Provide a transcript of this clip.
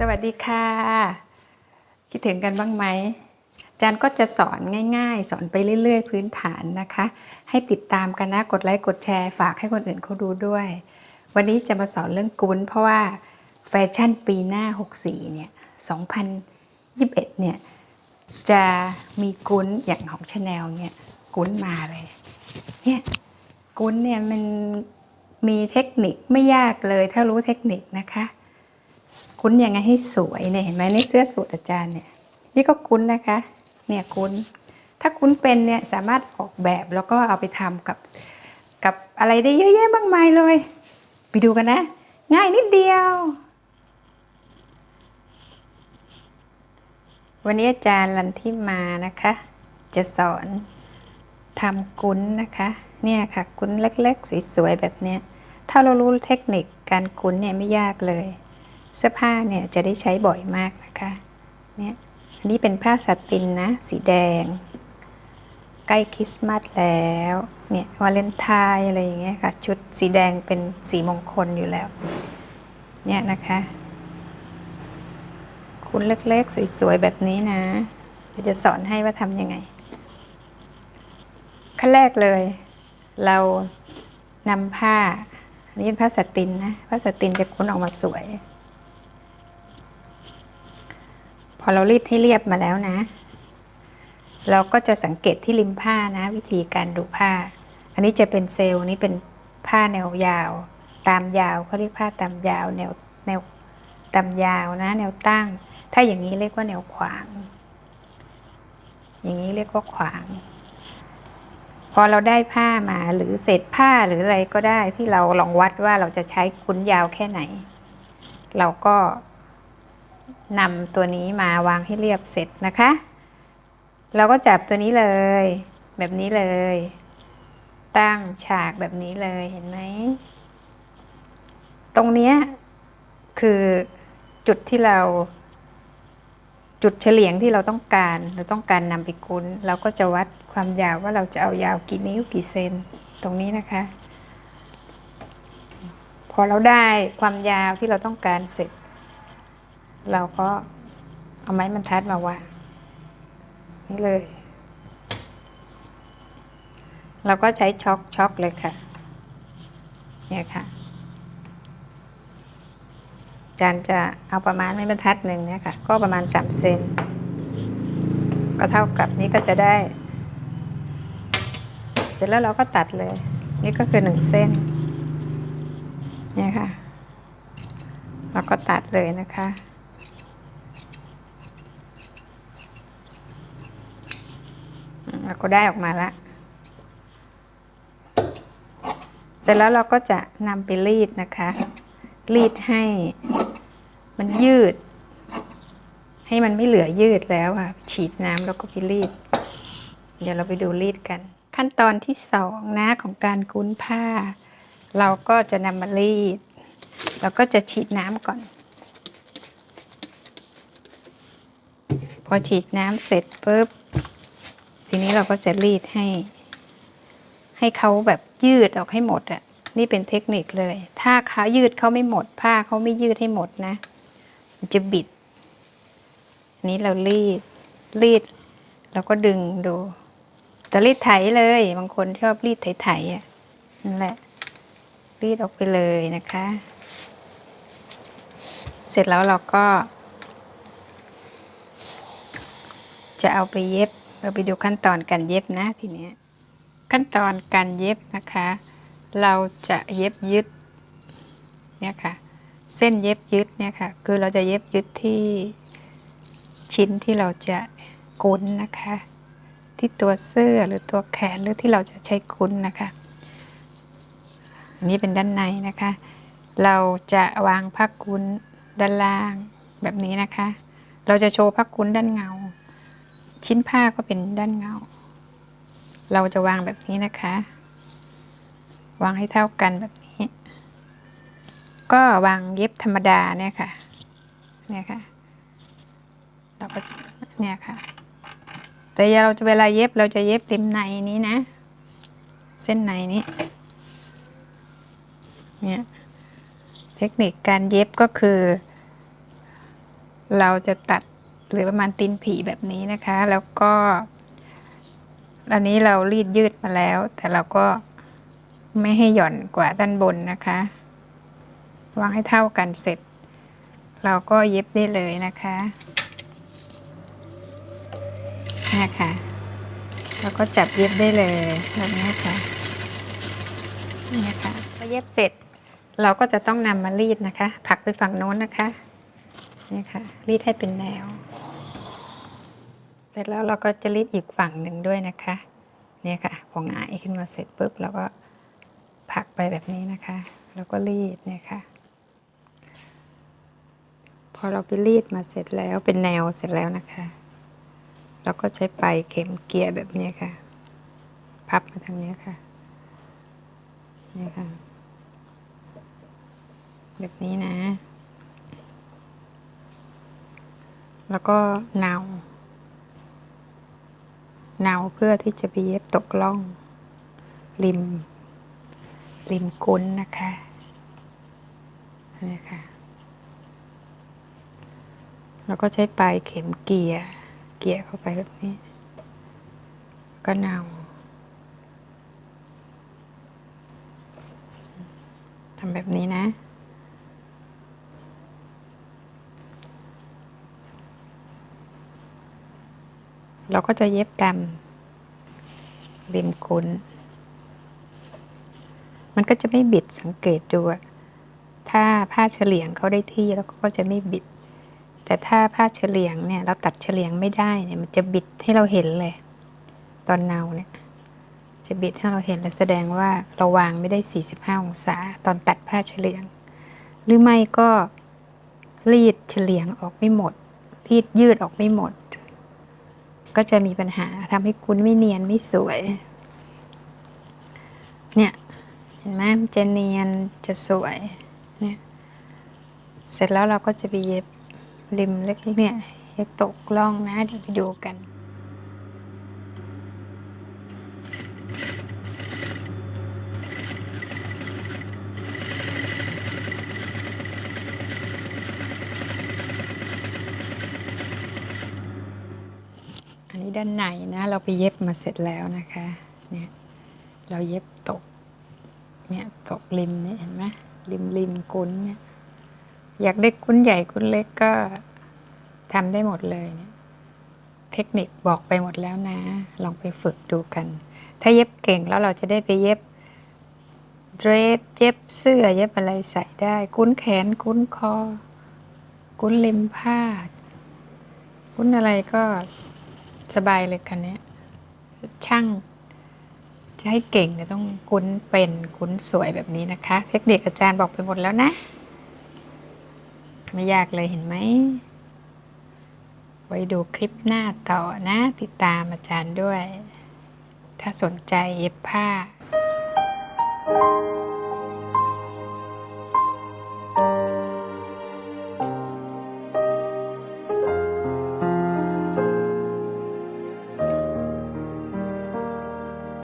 สวัสดีค่ะ คิดถึงกันบ้างไหมอาจารย์ก็จะสอนง่ายๆ สอนไปเรื่อยๆ พื้นฐานนะคะ ให้ติดตามกันนะ กดไลค์ กดแชร์ ฝากให้คนอื่นเขาดูด้วย วันนี้จะมาสอนเรื่องกุ้นเพราะว่าแฟชั่นปีหน้า 64 เนี่ย 2021 เนี่ย จะมีกุ้นอย่างของชาแนลเนี่ย กุ้นมาเลย เนี่ย กุ้นเนี่ยมันมีเทคนิคไม่ยากเลยถ้ารู้เทคนิคนะคะ คุ้นยังไงให้สวยเนี่ยเห็นไหมในเสื้อสูทอาจารย์เนี่ย นี่ก็คุ้นนะคะ เนี่ยคุ้น ถ้าคุ้นเป็นเนี่ยสามารถออกแบบแล้วก็เอาไปทำกับกับอะไรได้เยอะแยะมากมายเลย ไปดูกันนะ ง่ายนิดเดียว วันนี้อาจารย์ลันที่มานะคะ จะสอนทำกุ้นนะคะ เนี่ยค่ะ กุ้นเล็กๆ สวยๆ แบบเนี้ย ถ้าเรารู้เทคนิคการกุ้นเนี่ยไม่ยากเลย เสื้อผ้าเนี่ยจะได้ใช้บ่อยมากนะคะเนี่ยอันนี้เป็นผ้าสตินนะ สีแดง ใกล้คริสต์มาสแล้วเนี่ยวาเลนไทน์อะไรอย่างเงี้ยค่ะ ชุดสีแดงเป็นสีมงคลอยู่แล้วเนี่ยนะคะคุณเล็กๆ สวยๆ แบบนี้นะเดี๋ยวจะสอนให้ว่าทำยังไง ขั้นแรกเลย เรานำผ้า อันนี้เป็นผ้าสตินนะ ผ้าสตินจะคุ้นออกมาสวย พอเรารีดให้เรียบมาแล้วนะ เราก็จะสังเกตที่ริมผ้านะ วิธีการดูผ้า อันนี้จะเป็นเซลล์นี้เป็นผ้าแนวยาว ตามยาวเขาเรียกผ้าตามยาวแนวแนวตามยาวนะ แนวตั้ง ถ้าอย่างนี้เรียกว่าแนวขวาง อย่างนี้เรียกว่าขวาง พอเราได้ผ้ามาหรือเศษผ้าหรืออะไรก็ได้ที่เราลองวัดว่าเราจะใช้คุ้นยาวแค่ไหน เราก็ นำตัวนี้มาวางให้เรียบเสร็จนะคะ เราก็จับตัวนี้เลย แบบนี้เลย ตั้งฉากแบบนี้เลยเห็นไหม ตรงเนี้ยคือจุดที่เรา จุดเฉลียงที่เราต้องการเราต้องการนำไปคุ้น เราก็จะวัดความยาวว่าเราจะเอายาวกี่นิ้วกี่เซนตรงนี้นะคะ พอเราได้ความยาวที่เราต้องการเสร็จ เราก็เอาไม้บรรทัดมาวางนี่เลย เราก็ใช้ช็อกช็อกเลยค่ะ เนี่ยค่ะ จารย์จะเอาประมาณไม้บรรทัดหนึ่งเนี่ยค่ะ ก็ประมาณสามเซน ก็เท่ากับนี้ก็จะได้ เสร็จแล้วเราก็ตัดเลย นี่ก็คือหนึ่งเส้น เนี่ยค่ะ เราก็ตัดเลยนะคะ เราก็ได้ออกมาละเสร็จแล้วเราก็จะนำไปรีดนะคะ รีดให้มันยืด ให้มันไม่เหลือยืดแล้วค่ะ ฉีดน้ำแล้วก็ไปรีด เดี๋ยวเราไปดูรีดกัน ขั้นตอนที่สองนะของการกุ้นผ้า เราก็จะนำมารีด เราก็จะฉีดน้ำก่อนพอฉีดน้ำเสร็จปุ๊บ ทีนี้เราก็จะรีดให้ ให้เขาแบบยืดออกให้หมดอะ่ะนี่เป็นเทคนิคเลย ถ้าเขายืดเขาไม่หมด ผ้าเขาไม่ยืดให้หมดนะจะบิดนี้เรารีด รีดเราก็ดึงดู แต่รีดไถเลย บางคนชอบรีดไถๆอะนั่นแหละ รีดออกไปเลยนะคะ เสร็จแล้วเราก็ จะเอาไปเย็บ เราไปดูขั้นตอนการเย็บนะทีนี้ขั้นตอนการเย็บนะคะ เราจะเย็บยึดเนี่ยค่ะเส้นเย็บยึดเนี่ยค่ะคือเราจะเย็บยึดที่ชิ้นที่เราจะกุ้นนะคะ ที่ตัวเสื้อหรือตัวแขนหรือที่เราจะใช้กุ้นนะคะนี้เป็นด้านในนะคะ เราจะวางผ้ากุ้นด้านล่างแบบนี้นะคะ เราจะโชว์ผ้ากุ้นด้านเงา ชิ้นผ้าก็เป็นด้านเงา เราจะวางแบบนี้นะคะ วางให้เท่ากันแบบนี้ ก็วางเย็บธรรมดาเนี่ยค่ะ เนี่ยค่ะเราก็เนี่ยค่ะ แต่เราจะเวลาเย็บเราจะเย็บริมในนี้นะ เส้นในนี้ เนี่ย เทคนิคการเย็บก็คือ เราจะตัด หลือประมาณตีนผีแบบนี้นะคะ แล้วก็อันนี้เรารีดยืดมาแล้ว แต่เราก็ไม่ให้หย่อนกว่าด้านบนนะคะ วางให้เท่ากันเสร็จ เราก็เย็บได้เลยนะคะนี่ค่ะเราก็จับเย็บได้เลยแบบนี้ค่ะนี่ค่ะพอเย็บเสร็จ เราก็จะต้องนำมารีดนะคะ ผักไปฝั่งโน้นนะคะ เนี่ยค่ะรีดให้เป็นแนว เสร็จแล้วเราก็จะรีดอีกฝั่งหนึ่งด้วยนะคะ เนี่ยค่ะพอหงายขึ้นมาเสร็จปุ๊บเราก็ผักไปแบบนี้นะคะ แล้วก็รีดเนี่ยค่ะ พอเราไปรีดมาเสร็จแล้วเป็นแนวเสร็จแล้วนะคะเราก็ใช้ปลายเข็มเกียร์แบบนี้ค่ะ พับมาทางนี้ค่ะนี่ค่ะ แบบนี้นะ แล้วก็เนาเนาเพื่อที่จะไปเย็บตกล่อง ริม ริมก้นนะคะนี่ค่ะแล้วก็ใช้ปลายเข็มเกียร์เกียร์เข้าไปแบบนี้ ก็เนาทำแบบนี้นะ เราก็จะเย็บตามริมก้นมันก็จะไม่บิดสังเกตดูถ้าผ้าเฉลียงเขาได้ที่แล้วก็จะไม่บิด แต่ถ้าผ้าเฉลียงเนี่ย เราตัดเฉลียงไม่ได้เนี่ย มันจะบิดให้เราเห็นเลย ตอนเนาเนี่ย จะบิดให้เราเห็นและแสดงว่าเราวางไม่ได้ 45 องศา ตอนตัดผ้าเฉลียง หรือไม่ก็รีดเฉลียงออกไม่หมด รีดยืดออกไม่หมด ก็จะมีปัญหาทำให้คุณไม่เนียนไม่สวย เนี่ย เห็นไหมมันจะเนียนจะสวย เนี่ย เสร็จแล้วเราก็จะไปเย็บริมเล็กๆเนี่ยเย็บตกล่องนะเดี๋ยวไปดูกัน อันนี้ ด้านในนะ เราไปเย็บมาเสร็จแล้วนะคะ เนี่ย เราเย็บตก เนี่ยตกริมเนี่ยเห็นไหมริมริมกุ้นเนี่ย อยากได้กุ้นใหญ่กุ้นเล็กก็ทำได้หมดเลยเนี่ย เทคนิคบอกไปหมดแล้วนะ ลองไปฝึกดูกัน ถ้าเย็บเก่งแล้วเราจะได้ไปเย็บเดรสเย็บเสื้อเย็บอะไรใส่ได้ กุ้นแขนกุ้นคอ กุ้นริมผ้า กุ้นอะไรก็ สบายเลยคันนี้ช่างจะให้เก่งเนี่ยต้องคุ้นเป็นคุ้นสวยแบบนี้นะคะ เทคนิคอาจารย์บอกไปหมดแล้วนะ ไม่ยากเลยเห็นไหม ไว้ดูคลิปหน้าต่อนะ ติดตามอาจารย์ด้วย ถ้าสนใจเย็บผ้า